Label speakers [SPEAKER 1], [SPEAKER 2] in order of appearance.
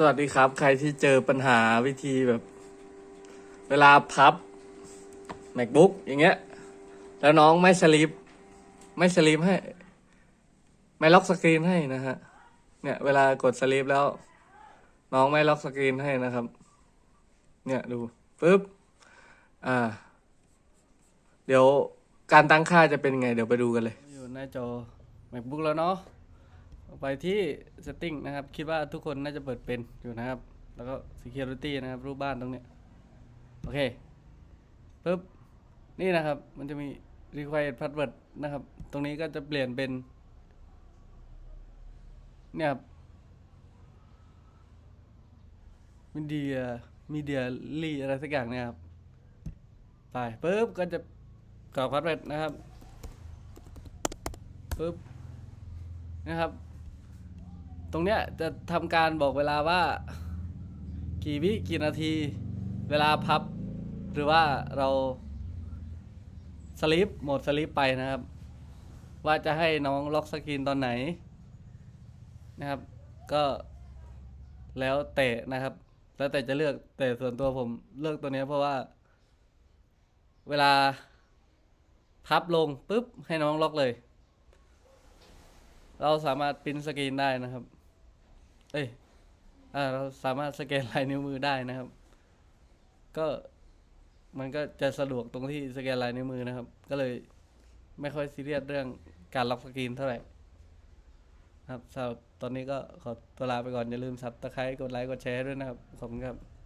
[SPEAKER 1] สวัสดีครับ ใครที่เจอปัญหาวิธีแบบ เวลาพับ macbook อย่างเงี้ย แล้วน้องไม่สลิปไม่สลิปให้ ไม่ล็อกสกรีนให้นะฮะ เนี่ย เวลากดสลิปแล้ว น้องไม่ล็อกสกรีนให้นะครับ เนี่ยดูปึ๊บอ่า เดี๋ยวการตั้งค่าจะเป็นไง เดี๋ยวไปดูกันเลย อยู่หน้าจอ macbook แล้วเนาะ ไปที่ setting นะครับ คิดว่าทุกคนน่าจะเปิดเป็นอยู่นะครับ แล้วก็ security นะครับ รูปบ้านตรงเนี้ย โอเคปุ๊บ นี่นะครับ มันจะมี required password นะครับ ตรงนี้ก็จะเปลี่ยนเป็น เนี่ยครับมีเดียมีเดียลีอะไรสักอย่างเนี่ยครับ ไปปุ๊บ ก็จะกรอกพาสเวิร์ดนะครับปุ๊บนะครับ ตรงเนี้ยจะทำการบอกเวลาว่า กี่วิกี่นาที เวลาพับ หรือว่าเราสลิปโหมดสลิปไปนะครับ ว่าจะให้น้องล็อกสกรีนตอนไหนนะครับ ก็แล้วแต่นะครับ แล้วแต่จะเลือกแต่ส่วนตัวผมเลือกตัวนี้เพราะว่า เวลาพับลงปุ๊บให้น้องล็อกเลย เราสามารถปริ้นสกรีนได้นะครับ เอ้ยอ่าเราสามารถสแกนลายนิ้วมือได้นะครับ ก็มันก็จะสะดวกตรงที่สแกนลายนิ้วมือนะครับ ก็เลยไม่ค่อยซีเรียสเรื่องการล็อกสกรีนเท่าไหร่ครับสำหรับตอนนี้ก็ขอตัวลาไปก่อนอย่าลืมซับตะไคร้กดไลค์กดแชร์ด้วยนะครับ ขอบคุณครับ